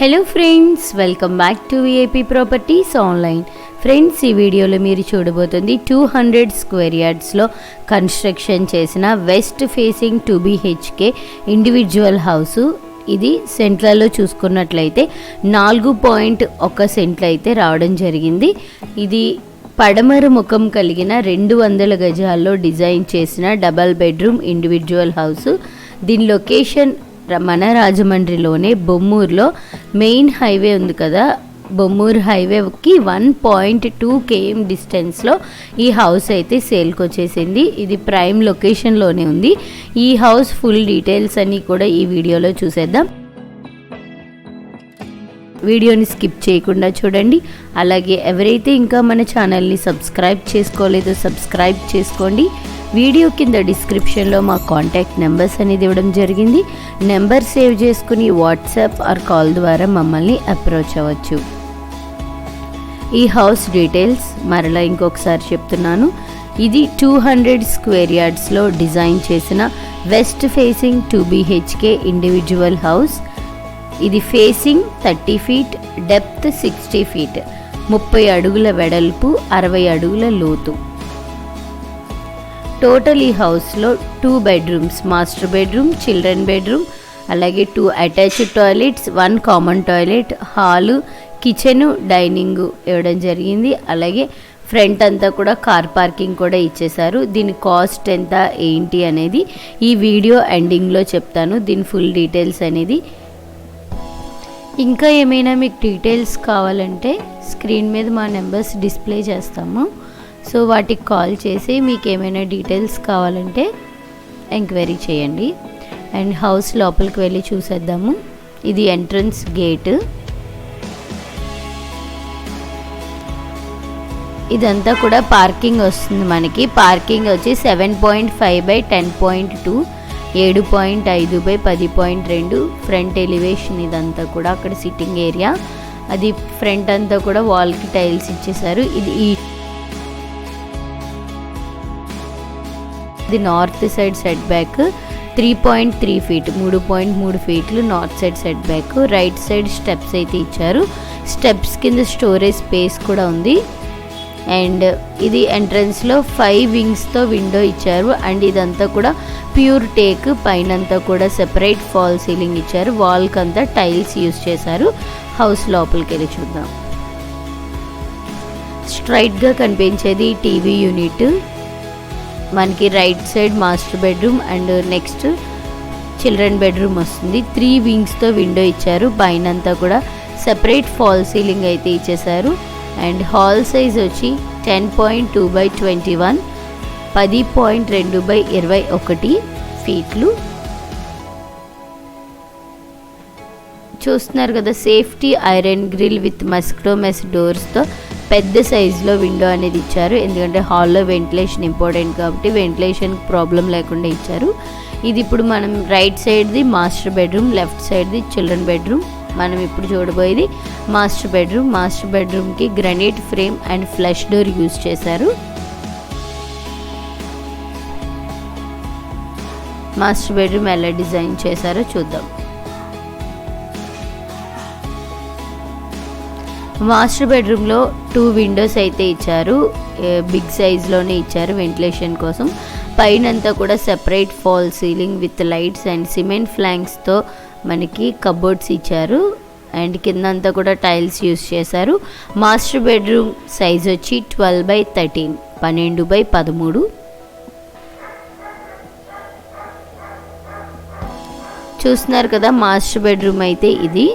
Hello friends welcome back to VIP properties online friends ఈ వీడియోలో మీరు చూడబోతుంది టూ హండ్రెడ్ స్క్వేర్ యార్డ్స్లో కన్స్ట్రక్షన్ చేసిన west facing two BHK individual house ఇది సెంట్లలో చూసుకున్నట్లయితే నాలుగు పాయింట్ ఒక సెంట్లు అయితే రావడం జరిగింది. ఇది పడమర ముఖం కలిగిన రెండు వందల గజాల్లో డిజైన్ చేసిన డబల్ బెడ్రూమ్ ఇండివిజువల్ హౌస్ దీని లొకేషన్ మన రాజమండ్రిలోనే బొమ్మూరులో మెయిన్ హైవే ఉంది కదా. బొమ్మూరు హైవేకి వన్ పాయింట్ టూ కేఎం డిస్టెన్స్లో ఈ హౌస్ అయితే సేల్కి వచ్చేసింది. ఇది ప్రైమ్ లొకేషన్లోనే ఉంది. ఈ హౌస్ ఫుల్ డీటెయిల్స్ అన్నీ కూడా ఈ వీడియోలో చూసేద్దాం. వీడియోని స్కిప్ చేయకుండా చూడండి. అలాగే ఎవరైతే ఇంకా మన ఛానల్ని సబ్స్క్రైబ్ చేసుకోలేదో సబ్స్క్రైబ్ చేసుకోండి. వీడియో కింద డిస్క్రిప్షన్లో మా కాంటాక్ట్ నెంబర్స్ అనేది ఇవ్వడం జరిగింది. నెంబర్ సేవ్ చేసుకుని వాట్సాప్ ఆర్ కాల్ ద్వారా మమ్మల్ని అప్రోచ్ అవ్వచ్చు. ఈ హౌస్ డీటెయిల్స్ మరలా ఇంకొకసారి చెప్తున్నాను. ఇది టూ హండ్రెడ్ స్క్వేర్ యార్డ్స్లో డిజైన్ చేసిన west facing two BHK individual house. ఇది facing thirty feet depth sixty feet ముప్పై అడుగుల వెడల్పు అరవై అడుగుల లోతు. టోటల్ ఈ హౌస్లో two bedrooms master bedroom children bedroom అలాగే two attached toilets one common toilet hall kitchen dining ఇవ్వడం జరిగింది. అలాగే ఫ్రంట్ అంతా కూడా కార్ పార్కింగ్ కూడా ఇచ్చేశారు. దీని కాస్ట్ ఎంత ఏంటి అనేది ఈ వీడియో ఎండింగ్లో చెప్తాను. దీని ఫుల్ డీటెయిల్స్ అనేది. ఇంకా ఏమైనా మీకు డీటెయిల్స్ కావాలంటే స్క్రీన్ మీద మా నెంబర్స్ డిస్ప్లే చేస్తాము. సో వాటికి కాల్ చేసి మీకు ఏమైనా డీటెయిల్స్ కావాలంటే ఎంక్వైరీ చేయండి. అండ్ హౌస్ లోపలికి వెళ్ళి చూసేద్దాము. ఇది ఎంట్రన్స్ గేట్. ఇదంతా కూడా పార్కింగ్ వస్తుంది మనకి. పార్కింగ్ వచ్చి seven point five by ten point two ఏడు పాయింట్ ఐదు బై పది పాయింట్ రెండు ఫ్రంట్ ఎలివేషన్ ఇదంతా కూడా అక్కడ సిట్టింగ్ ఏరియా. అది ఫ్రంట్ అంతా కూడా వాల్కి టైల్స్ ఇచ్చేసారు ఇది ఈ ఇది north side set back three point three feet మూడు పాయింట్ మూడు ఫీట్లు north side set back. Right side steps అయితే ఇచ్చారు. స్టెప్స్ కింద స్టోరేజ్ స్పేస్ కూడా ఉంది. అండ్ ఇది ఎంట్రన్స్లో ఫైవ్ వింగ్స్తో విండో ఇచ్చారు. అండ్ ఇదంతా కూడా ప్యూర్ టేక్ పైనంతా కూడా సెపరేట్ ఫాల్ సీలింగ్ ఇచ్చారు. వాల్కి అంతా టైల్స్ యూస్ చేశారు. హౌస్ లోపలికి వెళ్ళి చూద్దాం. స్ట్రైట్గా కనిపించేది టీవీ యూనిట్. మనకి right side master bedroom and next children bedroom వస్తుంది. త్రీ వింగ్స్తో విండో ఇచ్చారు. పైన అంతా కూడా సెపరేట్ ఫాల్ సీలింగ్ అయితే ఇచ్చేసారు అండ్ హాల్ సైజ్ వచ్చి ten point two by twenty one పది పాయింట్ రెండు బై ఇరవై ఒకటి ఫీట్లు. చూస్తున్నారు కదా safety iron grill with mosquito mesh డోర్స్తో పెద్ద సైజులో విండో అనేది ఇచ్చారు. ఎందుకంటే హాల్లో వెంటిలేషన్ ఇంపార్టెంట్ కాబట్టి వెంటిలేషన్ ప్రాబ్లం లేకుండా ఇచ్చారు. ఇది ఇప్పుడు మనం రైట్ సైడ్ది మాస్టర్ బెడ్రూమ్ లెఫ్ట్ సైడ్ది చిల్డ్రన్ బెడ్రూమ్ మనం ఇప్పుడు చూడబోయేది మాస్టర్ బెడ్రూమ్ మాస్టర్ బెడ్రూమ్కి granite frame and flush door use చేశారు. మాస్టర్ బెడ్రూమ్ ఎలా డిజైన్ చేశారో చూద్దాం. మాస్టర్ బెడ్రూమ్లో టూ విండోస్ అయితే ఇచ్చారు. బిగ్ సైజ్లోనే ఇచ్చారు వెంటిలేషన్ కోసం. పైనంతా కూడా separate false ceiling with lights and cement ఫ్లాంక్స్తో మనకి కబోర్డ్స్ ఇచ్చారు. అండ్ కిందంతా కూడా టైల్స్ యూస్ చేశారు. మాస్టర్ బెడ్రూమ్ సైజ్ వచ్చి ట్వెల్వ్ బై థర్టీన్ పన్నెండు బై పదమూడు. చూస్తున్నారు కదా మాస్టర్ బెడ్రూమ్ అయితే ఇది.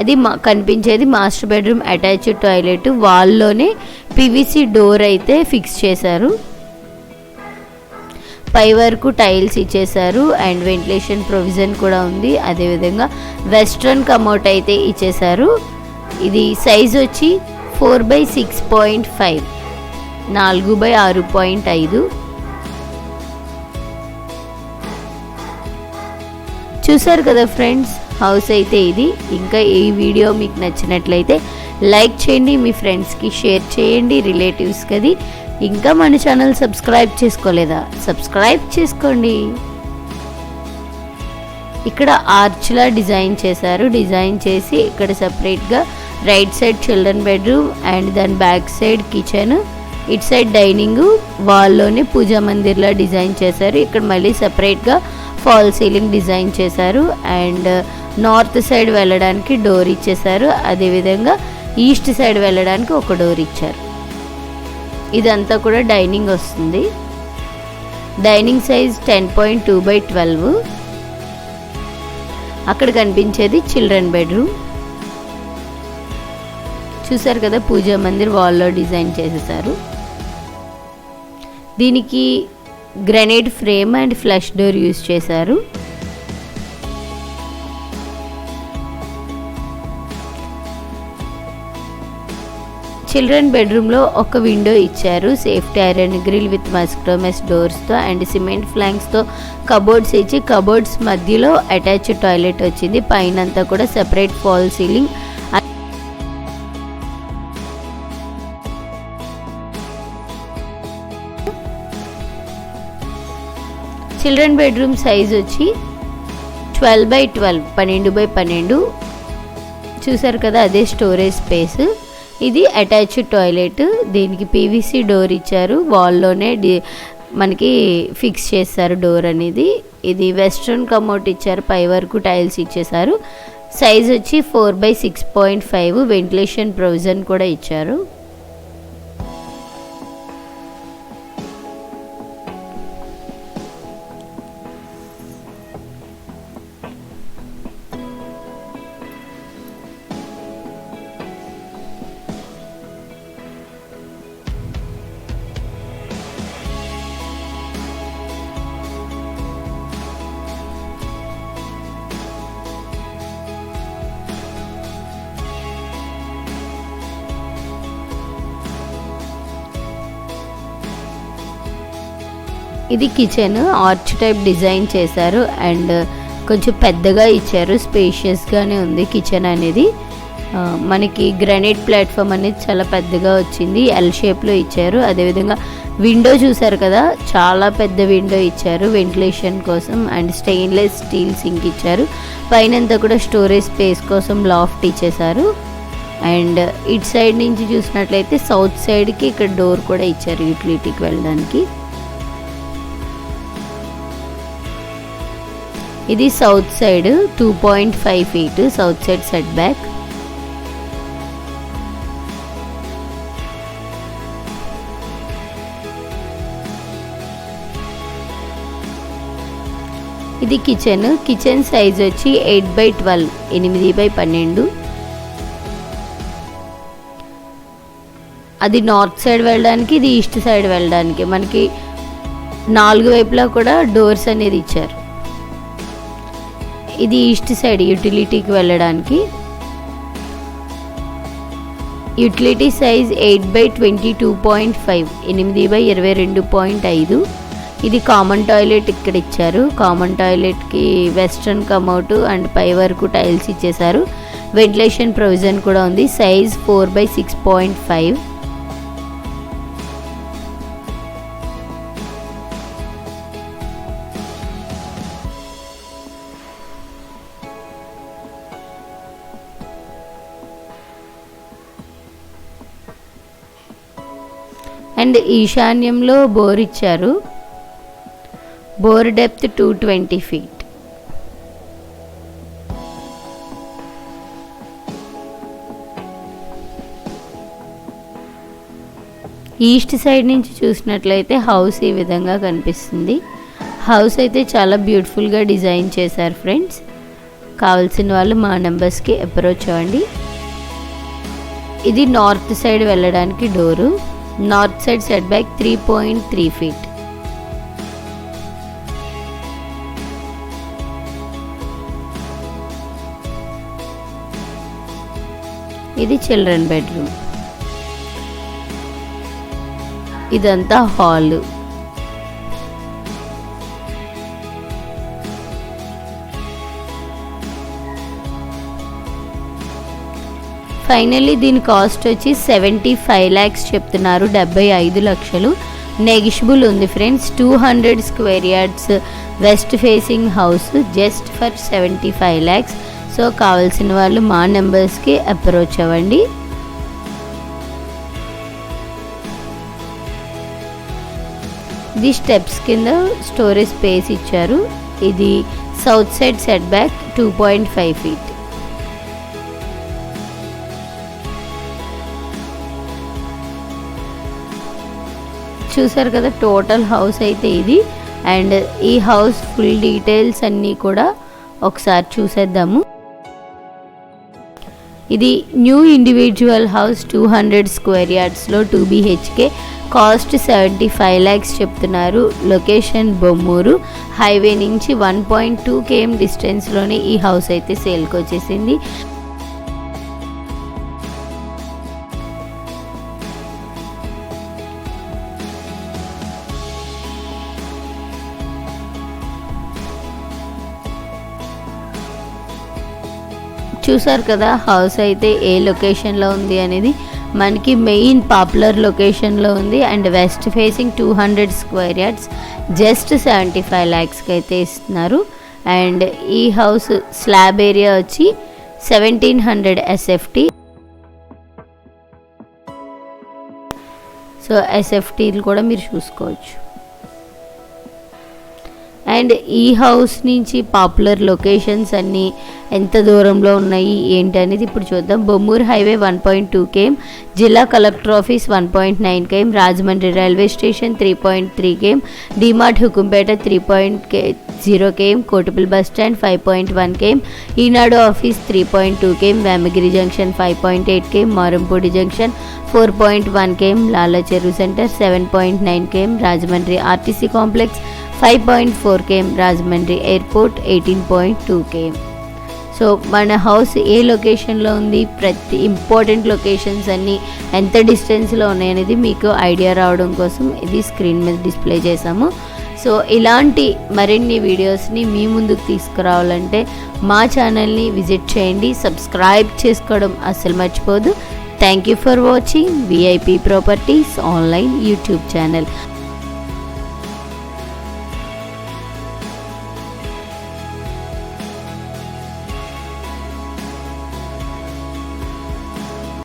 అది మా కనిపించేది మాస్టర్ బెడ్రూమ్ అటాచ్డ్ టాయిలెట్. వాల్లోనే పివిసి డోర్ అయితే ఫిక్స్ చేశారు. పై వరకు టైల్స్ ఇచ్చేశారు అండ్ వెంటిలేషన్ ప్రొవిజన్ కూడా ఉంది. అదేవిధంగా వెస్ట్రన్ కమౌట్ అయితే ఇచ్చేశారు. ఇది సైజ్ వచ్చి four by six point five నాలుగు బై ఆరు పాయింట్ ఐదు. చూసారు కదా ఫ్రెండ్స్? హౌస్ అయితే ఇది. ఇంకా ఈ వీడియో మీకు నచ్చినట్లయితే లైక్ చేయండి మీ ఫ్రెండ్స్కి షేర్ చేయండి రిలేటివ్స్కి అది ఇంకా మన ఛానల్ సబ్స్క్రైబ్ చేసుకోలేదా? సబ్స్క్రైబ్ చేసుకోండి. ఇక్కడ ఆర్చ్లా డిజైన్ చేశారు. డిజైన్ చేసి ఇక్కడ సపరేట్గా right side children bedroom and దాని back side kitchen it side dining వాల్లోనే puja మందిర్లా డిజైన్ చేశారు. ఇక్కడ మళ్ళీ సపరేట్గా ఫాల్ సీలింగ్ డిజైన్ చేశారు. అండ్ నార్త్ సైడ్ వెళ్ళడానికి డోర్ ఇచ్చేశారు. అదేవిధంగా ఈస్ట్ సైడ్ వెళ్ళడానికి ఒక డోర్ ఇచ్చారు. ఇదంతా కూడా డైనింగ్ వస్తుంది. Dining size ten point two by twelve. అక్కడ కనిపించేది చిల్డ్రన్ బెడ్రూమ్. చూసారు కదా పూజా మందిర్ వాల్లో డిజైన్ చేసేసారు దీనికి granite frame and flush door use చేశారు. చిల్డ్రన్ బెడ్రూమ్లో ఒక విండో ఇచ్చారు. సేఫ్టీ ఐరన్ గ్రిల్ విత్ మస్క్రోమెస్ డోర్స్తో అండ్ సిమెంట్ ఫ్లాంక్స్తో కబోర్డ్స్ ఇచ్చి కబోర్డ్స్ మధ్యలో అటాచ్ టాయిలెట్ వచ్చింది. పైన అంతా కూడా separate false ceiling. Children bedroom size వచ్చి ట్వెల్వ్ బై ట్వెల్వ్ పన్నెండు బై పన్నెండు. చూసారు కదా అదే స్టోరేజ్ స్పేస్. ఇది అటాచ్డ్ టాయిలెట్. దీనికి పీవీసీ డోర్ ఇచ్చారు. వాల్లోనే డి మనకి ఫిక్స్ చేస్తారు డోర్ అనేది. ఇది వెస్ట్రన్ కమోట్ ఇచ్చారు. పై వరకు టైల్స్ ఇచ్చేసారు సైజ్ వచ్చి four by six point five. Ventilation provision కూడా ఇచ్చారు. ఇది కిచెన్ ఆర్చ్ టైప్ డిజైన్ చేశారు అండ్ కొంచెం పెద్దగా ఇచ్చారు స్పేషియస్గానే ఉంది కిచెన్ అనేది. మనకి గ్రానైట్ ప్లాట్ఫామ్ అనేది చాలా పెద్దగా వచ్చింది ఎల్ షేప్లో ఇచ్చారు. అదేవిధంగా విండో చూసారు కదా చాలా పెద్ద విండో ఇచ్చారు వెంటిలేషన్ కోసం అండ్ స్టెయిన్లెస్ స్టీల్ సింక్ ఇచ్చారు. పైనంతా కూడా స్టోరేజ్ స్పేస్ కోసం లాఫ్ట్ ఇచ్చేసారు అండ్ ఇటు సైడ్ నుంచి చూసినట్లయితే సౌత్ సైడ్కి ఇక్కడ డోర్ కూడా ఇచ్చారు యూటిలిటీకి వెళ్ళడానికి. ఇది south side two point five feet south side set back ఇది కిచెన్ కిచెన్ సైజ్ వచ్చి ఎయిట్ బై ట్వెల్వ్ ఎనిమిది బై పన్నెండు. అది నార్త్ సైడ్ వెళ్ళడానికి ఇది ఈస్ట్ సైడ్ వెళ్ళడానికి మనకి నాలుగు వైపులా కూడా డోర్స్ అనేది ఇచ్చారు. ఇది ఈస్ట్ సైడ్ యూటిలిటీకి వెళ్ళడానికి. Utility size eight by twenty two point five ఎనిమిది బై ఇరవై రెండు పాయింట్ ఐదు. ఇది కామన్ టాయిలెట్ ఇక్కడ ఇచ్చారు. కామన్ టాయిలెట్కి వెస్ట్రన్ కమౌట్ అండ్ పై వరకు టైల్స్ ఇచ్చేశారు. వెంటిలేషన్ ప్రొవిజన్ కూడా ఉంది. Size four by six point five. And ఈశాన్యంలో బోర్ ఇచ్చారు. Bore depth two twenty feet. East side నుంచి చూసినట్లయితే హౌస్ ఈ విధంగా కనిపిస్తుంది. హౌస్ అయితే చాలా బ్యూటిఫుల్గా డిజైన్ చేశారు ఫ్రెండ్స్. కావాల్సిన వాళ్ళు మా నెంబర్స్కి అప్రోచ్ అవ్వండి. ఇది నార్త్ సైడ్ వెళ్ళడానికి door. North side set back three point three feet. ఇది చిల్డ్రన్ బెడ్రూమ్. ఇదంతా హాలు. ఫైనల్లీ దీని కాస్ట్ వచ్చి సెవెంటీ ఫైవ్ ల్యాక్స్ చెప్తున్నారు డెబ్బై ఐదు లక్షలు. నెగిషిబుల్ ఉంది friends two hundred square yards west facing house just for seventy five lakhs so కావాల్సిన వాళ్ళు మా నెంబర్స్కి అప్రోచ్ అవ్వండి. ఇది స్టెప్స్ కింద స్టోరేజ్ స్పేస్ ఇచ్చారు. ఇది south side set back two point five feet చూసారు కదా టోటల్ హౌస్ అయితే ఇది. అండ్ ఈ హౌస్ ఫుల్ డీటెయిల్స్ అన్నీ కూడా ఒకసారి చూసేద్దాము. ఇది new individual house two hundred square యార్డ్స్లో two BHK cost seventy five lakhs చెప్తున్నారు. లొకేషన్ బొమ్మూరు. హైవే నుంచి వన్ పాయింట్ టూ కేఎం డిస్టెన్స్లోనే ఈ హౌస్ అయితే సేల్కి వచ్చేసింది. చూసారు కదా హౌస్ అయితే ఏ లొకేషన్లో ఉంది అనేది. మనకి మెయిన్ పాపులర్ లొకేషన్లో ఉంది and west facing two hundred square yards just seventy five ల్యాక్స్కి అయితే ఇస్తున్నారు. అండ్ ఈ హౌస్ స్లాబ్ ఏరియా వచ్చి సెవెంటీన్ హండ్రెడ్ ఎస్ఎఫ్టీ సో ఎస్ఎఫ్టీలు కూడా మీరు చూసుకోవచ్చు. అండ్ ఈ హౌస్ నుంచి పాపులర్ లొకేషన్స్ అన్నీ ఎంత దూరంలో ఉన్నాయి ఏంటి అనేది ఇప్పుడు చూద్దాం. Bommuru highway one point two KM జిల్లా collector office one point nine KM Rajahmundry railway station three point three KM DMart Hukumpeta three point K zero KM Kotipal bus stand five point one KM Eenadu office three point two KM Vemagiri junction five point eight KM Marampudi junction four point one KM Lala Cheruvu centre seven point nine KM Rajahmundry RTC complex five point four KM Rajahmundry airport eighteen point two KM so మన house ఏ లొకేషన్లో ఉంది? ప్రతి important locations అన్నీ ఎంత డిస్టెన్స్లో ఉన్నాయనేది మీకు ఐడియా రావడం కోసం ఇది స్క్రీన్ మీద డిస్ప్లే చేసాము సో ఇలాంటి మరిన్ని వీడియోస్ని మీ ముందుకు తీసుకురావాలంటే మా ఛానల్ని విజిట్ చేయండి. సబ్స్క్రైబ్ చేసుకోవడం అస్సలు మర్చిపోదు. Thank you for watching VIP properties online YouTube channel